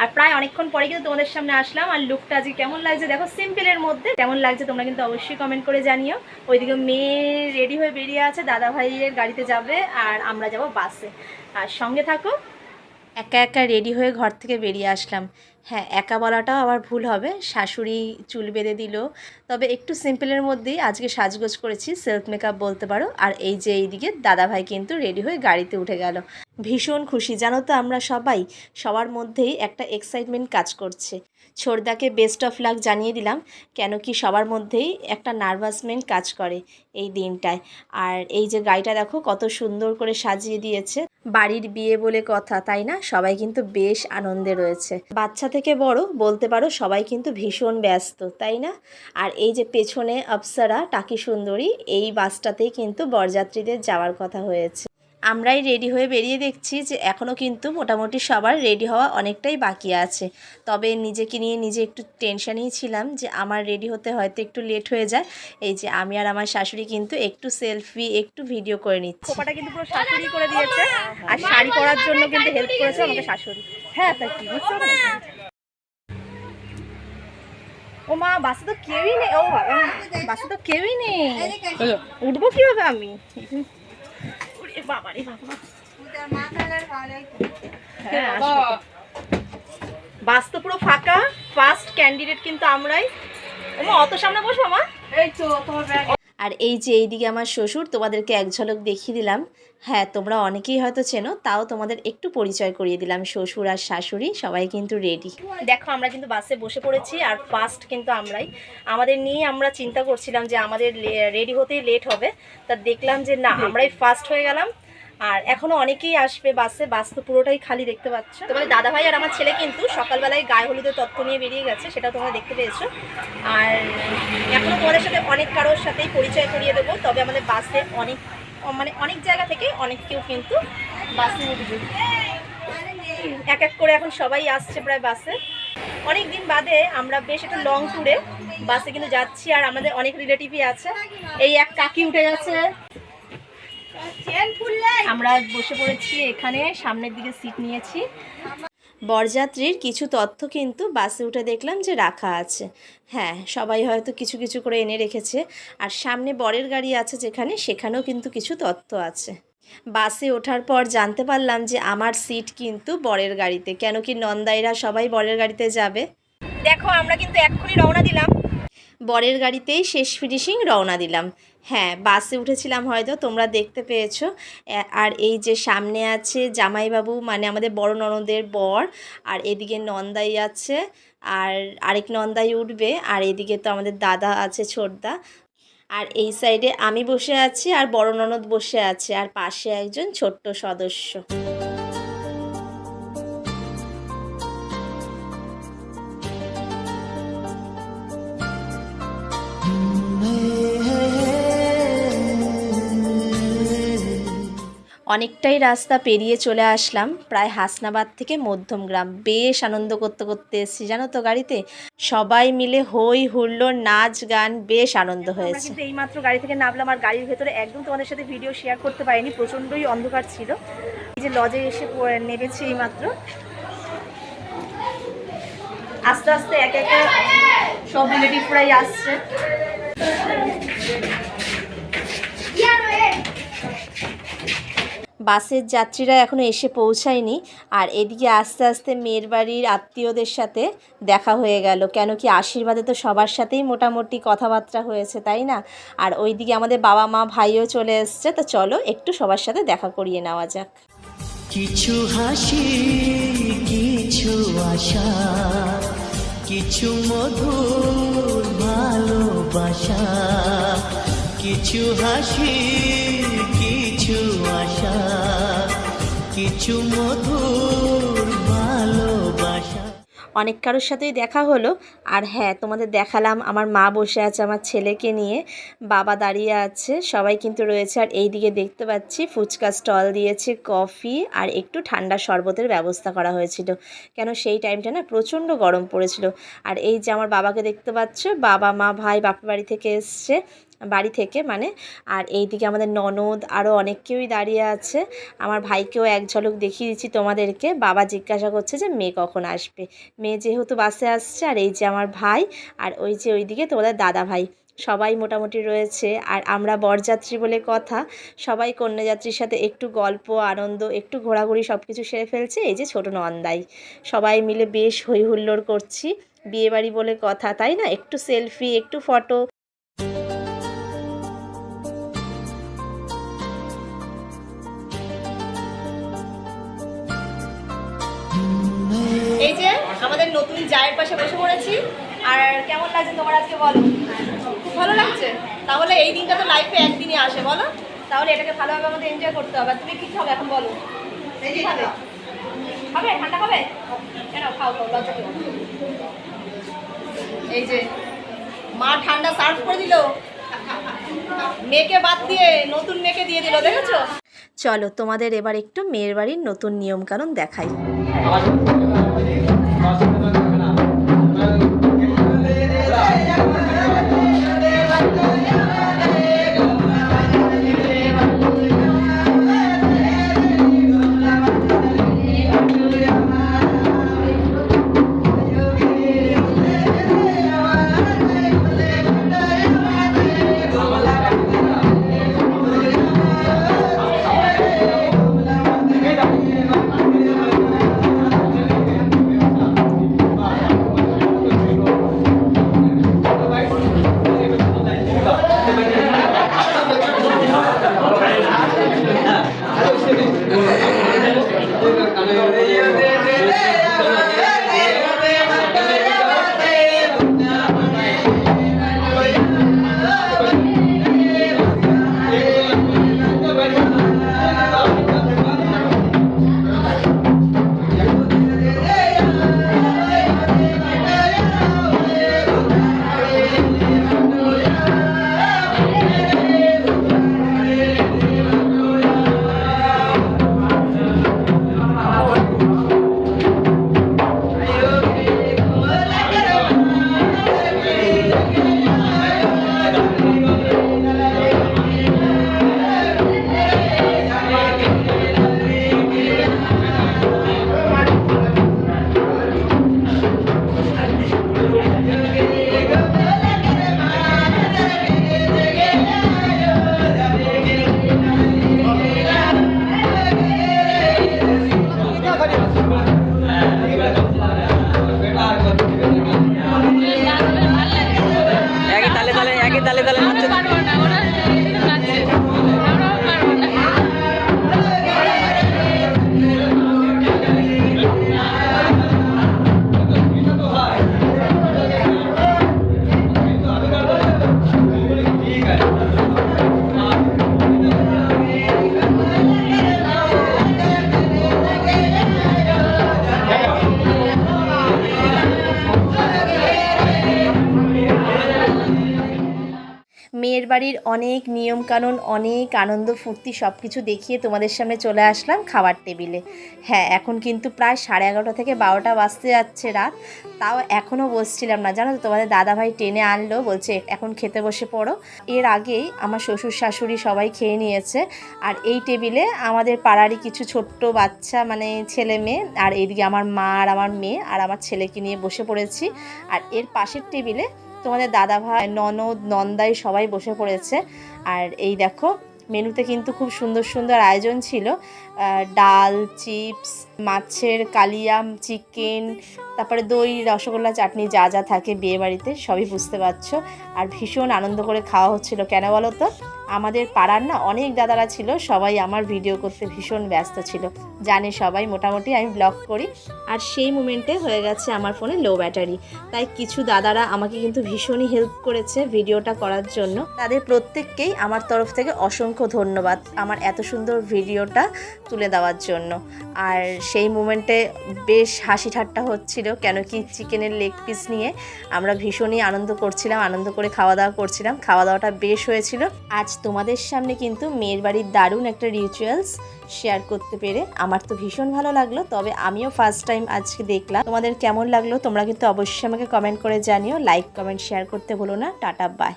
আর প্রায় অনেকক্ষণ পরে কিন্তু তোমাদের সামনে আসলাম। আর লুকটা আজকে কেমন লাগছে? দেখো সিম্পলের মধ্যে কেমন লাগছে তোমরা কিন্তু অবশ্যই কমেন্ট করে জানিও। ওইদিকে মেয়ে রেডি হয়ে বেরিয়ে আছে দাদা ভাইয়ের গাড়িতে যাবে আর আমরা যাব বাসে আর সঙ্গে থাকো, একা একা রেডি হয়ে ঘর থেকে বেরিয়ে আসলাম। হ্যাঁ একা বলাটাও আবার ভুল হবে। শাশুড়ি চুল বেঁধে দিল। তবে একটু সিম্পলের মধ্যেই আজকে সাজগোজ করেছি সেলফ মেকআপ বলতে পারো। আর এই যে এইদিকে দাদাভাই কিন্তু রেডি হয়ে গাড়িতে উঠে গেল। ভীষণ খুশি। জানো তো আমরা সবাই সবার মধ্যেই একটা এক্সাইটমেন্ট কাজ করছে। ছোড়দাকে বেস্ট অফ লাক জানিয়ে দিলাম, কেন কি সবার মধ্যেই একটা নার্ভাসমেন্ট কাজ করে এই দিনটায়। আর এই যে গাড়িটা দেখো, কত সুন্দর করে সাজিয়ে দিয়েছে। বাড়ির বিয়ে বলে কথা, তাই না? সবাই কিন্তু বেশ আনন্দে রয়েছে। বাচ্চা থেকে বড়, বলতে পারো সবাই কিন্তু ভীষণ ব্যস্ত, তাই না? আর এই যে পেছনে অপ্সরা টাকি সুন্দরী, এই বাসটাতেই কিন্তু বরযাত্রীদের যাওয়ার কথা হয়েছে। আমরাই রেডি হয়ে বেরিয়ে দেখছি যে এখনও কিন্তু মোটামুটি সবার রেডি হওয়া অনেকটাই বাকি আছে। তবে নিজেকে নিয়ে নিজে একটু টেনশানেই ছিলাম যে আমার রেডি হতে হয়তো একটু লেট হয়ে যায়। এই যে আমি আর আমার শাশুড়ি কিন্তু একটু সেলফি একটু ভিডিও করে নিচ্ছি। খোপাটা কিন্তু পুরো শাশুড়ি করে দিয়েছে। আর শাড়ি পরার জন্য কিন্তু হেল্প করেছে আমাকে শাশুড়ি। হ্যাঁ তাই কি? বুঝতে ও মা বাসে তো কেউই নেই। ও বাবা বাসে তো কেউই নেই। উঠবো কীভাবে আমি? ওরে বাবা রে বাবা। হ্যাঁ। বাস তো পুরো ফাঁকা ফার্স্ট ক্যান্ডিডেট কিন্তু আমরাই। অত সামনে বসবো মা? এই তো তোমার ব্যাগ আর এই যে এইদিকে আমার শ্বশুর তোমাদেরকে এক ঝলক দেখিয়ে দিলাম। হ্যাঁ তোমরা অনেকেই হয়তো চেনো তাও তোমাদের একটু পরিচয় করিয়ে দিলাম। শ্বশুর আর শাশুড়ি সবাই কিন্তু রেডি দেখো আমরা কিন্তু বাসে বসে পড়েছি আর ফার্স্ট কিন্তু আমরাই। আমাদের নিয়ে আমরা চিন্তা করছিলাম যে আমাদের রেডি হতেই লেট হবে। তা দেখলাম যে না আমরাই ফার্স্ট হয়ে গেলাম। আর এখনও অনেকেই আসবে বাসে, বাস তো পুরোটাই খালি দেখতে পাচ্ছ। তোমাদের দাদা ভাই আর আমার ছেলে কিন্তু সকালবেলায় গায়ে হলুদের তত্ত্ব নিয়ে বেরিয়ে গেছে, সেটা তোমরা দেখতে পেয়েছ। আর এখনও তোমাদের সাথে অনেক কারোর সাথেই পরিচয় করিয়ে দেবো, তবে আমাদের বাসে অনেক মানে অনেক জায়গা থেকে অনেক কেউ কিন্তু বাসে উঠবে এক এক করে এখন সবাই আসছে প্রায় বাসে। অনেক দিন বাদে আমরা বেশ একটা লং ট্যুরে বাসে কিন্তু যাচ্ছি, আর আমাদের অনেক রিলেটিভই আছে। এই এক কাকি উঠে গেছে। আমরা বসে পড়েছি এখানে, সামনের দিকে সিট নিয়েছি। বরযাত্রীর কিছু তথ্য কিন্তু বাসে উঠে দেখলাম যে রাখা আছে। হ্যাঁ সবাই হয়তো কিছু কিছু করে এনে রেখেছে। আর সামনে বরের গাড়ি আছে যেখানে, সেখানেও কিন্তু কিছু তথ্য আছে। বাসে ওঠার পর জানতে পারলাম যে আমার সিট কিন্তু বরের গাড়িতে। কেন কি নন্দাইরা সবাই বরের গাড়িতে যাবে? দেখো, আমরা কিন্তু এক্ষুনি রওনা দিলাম। বরের গাড়িতেই শেষ ফিনিশিং রওনা দিলাম। হ্যাঁ বাসে উঠেছিলাম হয়তো, তোমরা দেখতে পেয়েছ। আর এই যে সামনে আছে জামাইবাবু মানে আমাদের বড় ননদের বর, আর এদিকে নন্দাই আছে, আর আরেক নন্দাই উঠবে, আর এদিকে তো আমাদের দাদা আছে ছোটদা। আর এই সাইডে আমি বসে আছি, আর বড় ননদ বসে আছে, আর পাশে একজন ছোট্ট সদস্য। অনেকটাই রাস্তা পেরিয়ে চলে আসলাম প্রায় হাসনাবাদ থেকে মধ্যমগ্রাম বেশ আনন্দ করতে করতে এসেছি জানো তো গাড়িতে? সবাই মিলে হই হুল্লোড় নাচ গান বেশ আনন্দ হয়েছে। এই মাত্র গাড়ি থেকে নামলাম আর গাড়ির ভেতরে একদম তোমাদের সাথে ভিডিও শেয়ার করতে পারিনি প্রচণ্ডই অন্ধকার ছিল। এই যে লজে এসে নেমেছি এইমাত্র। আস্তে আস্তে এক একে সব রিলেটিভরাই আসছে। বাসের যাত্রীরা এখনও এসে পৌঁছায়নি। আর এদিকে আস্তে আস্তে মেয়ের বাড়ির আত্মীয়দের সাথে দেখা হয়ে গেল। কেন কি আশীর্বাদে তো সবার সাথেই মোটামুটি কথাবার্তা হয়েছে, তাই না? আর ওইদিকে আমাদের বাবা, মা, ভাইও চলে এসছে। তো চলো একটু সবার সাথে দেখা করিয়ে নেওয়া যাক। কিছু হাসি, কিছু আশা, কিছু মধুর ভালোবাসা, কিছু হাসি কিছু আশা, কিছু মধুর ভালোবাসা। অনেক কারোর সাথেই দেখা হলো। আর হ্যাঁ তোমাদের দেখালাম আমার মা বসে আছে আমার ছেলেকে নিয়ে। বাবা দাঁড়িয়ে আছে, সবাই কিন্তু রয়েছে। আর এই দিকে দেখতে পাচ্ছি ফুচকা স্টল দিয়েছে, কফি আর একটু ঠান্ডা শরবতের ব্যবস্থা করা হয়েছিল। কেন সেই টাইমটা না প্রচণ্ড গরম পড়েছিল। আর এই যে আমার বাবাকে দেখতে পাচ্ছ, বাবা, মা, ভাই, বাপের বাড়ি থেকে এসছে। বাড়ি থেকে মানে। আর এই দিকে আমাদের ননদ আরও অনেক কেউই দাঁড়িয়ে আছে। আমার ভাইকেও এক ঝলক দেখিয়ে দিচ্ছি তোমাদেরকে। বাবা জিজ্ঞাসা করছে যে, মেয়ে কখন আসবে? মেয়ে যেহেতু বাসে আসছে, আর এই যে আমার ভাই, আর ওই যে ওইদিকে তোমাদের দাদা ভাই, সবাই মোটামুটি রয়েছে। আর আমরা বরযাত্রী বলে কথা, সবাই কন্যাযাত্রীর সাথে একটু গল্প, আনন্দ, একটু ঘোরাঘুরি সব কিছু সেরে ফেলছে। এই যে ছোটো নন্দাই, সবাই মিলে বেশ হই হুল্লোড় করছি। বিয়েবাড়ি বলে কথা, তাই না? একটু সেলফি, একটু ফটো পাশে বসে পড়েছি। আর কেমন লাগছে তোমার আজকে বলো? খুব ভালো লাগছে। তাহলে এই দিনটা তো লাইফে একদিনই আসে বলো? তাহলে এটাকে ভালোভাবে আমাদের এনজয় করতে হবে। তুমি কি খাবে এখন বলো? খাবে খাবে? ঠান্ডা খাবে? কেন? খাও খাও লজ্জা এই যে মা ঠান্ডা সার্ভ করে দিল। মেয়েকে বাদ দিয়ে নতুন মেয়েকে দিয়ে দিল দেখেছ? চলো তোমাদের এবার একটু মেয়ের বাড়ির নতুন নিয়ম কানুন দেখাই Amen. মেয়ের বাড়ির অনেক নিয়মকানুন অনেক আনন্দ ফুর্তি সব কিছু দেখিয়ে তোমাদের সামনে চলে আসলাম খাবার টেবিলে। হ্যাঁ এখন কিন্তু প্রায় সাড়ে এগারোটা থেকে বারোটা বাজতে যাচ্ছে রাত। তাও এখনও বসছিলাম না। জানো তো, তোমাদের দাদাভাই টেনে আনলো, বলছে, এখন খেতে বসে পড়ো। এর আগেই আমার শ্বশুর শাশুড়ি সবাই খেয়ে নিয়েছে। আর এই টেবিলে আমাদের পাড়ারই কিছু ছোট্ট বাচ্চা মানে ছেলে মেয়ে, আর এইদিকে আমার মা আর আমার মেয়ে, আর আমার ছেলেকে নিয়ে বসে পড়েছি। আর এর পাশের টেবিলে তোমাদের দাদা ভাই, ননদ, নন্দাই সবাই বসে পড়েছে। আর এই দেখো, মেনুতে কিন্তু খুব সুন্দর সুন্দর আয়োজন ছিল। ডাল, চিপস, মাছের কালিয়াম চিকেন, তারপরে দই, রসগোল্লা, চাটনি যা যা থাকে বিয়েবাড়িতে, সবই বুঝতে পারছ। আর ভীষণ আনন্দ করে খাওয়া হচ্ছিল। কেন বলো তো? আমাদের পাড়ার না অনেক দাদারা ছিল, সবাই আমার ভিডিও করতে ভীষণ ব্যস্ত ছিল। জানে সবাই মোটামুটি আমি ব্লগ করি, আর সেই মুমেন্টে হয়ে গেছে আমার ফোনে লো ব্যাটারি তাই কিছু দাদারা আমাকে কিন্তু ভীষণই হেল্প করেছে ভিডিওটা করার জন্য। তাদের প্রত্যেককেই আমার তরফ থেকে অসংখ্য ধন্যবাদ আমার এত সুন্দর ভিডিওটা তুলে দেওয়ার জন্য। আর সেই মুমেন্টে বেশ হাসি ঠাট্টা হচ্ছিল, কেন কি চিকেনের লেগ পিস নিয়ে আমরা ভীষণই আনন্দ করছিলাম, আনন্দ করে খাওয়া দাওয়া করছিলাম। খাওয়া দাওয়াটা বেশ হয়েছিল। আজ তোমাদের সামনে কিন্তু মেয়ের বাড়ির দারুণ একটা রিচুয়ালস শেয়ার করতে পেরে আমার তো ভীষণ ভালো লাগল। তবে আমিও ফার্স্ট টাইম আজকে দেখলাম। তোমাদের কেমন লাগল? তোমরা কিন্তু অবশ্যই আমাকে কমেন্ট করে জানিও। লাইক কমেন্ট শেয়ার করতে ভুলো না। Tata bye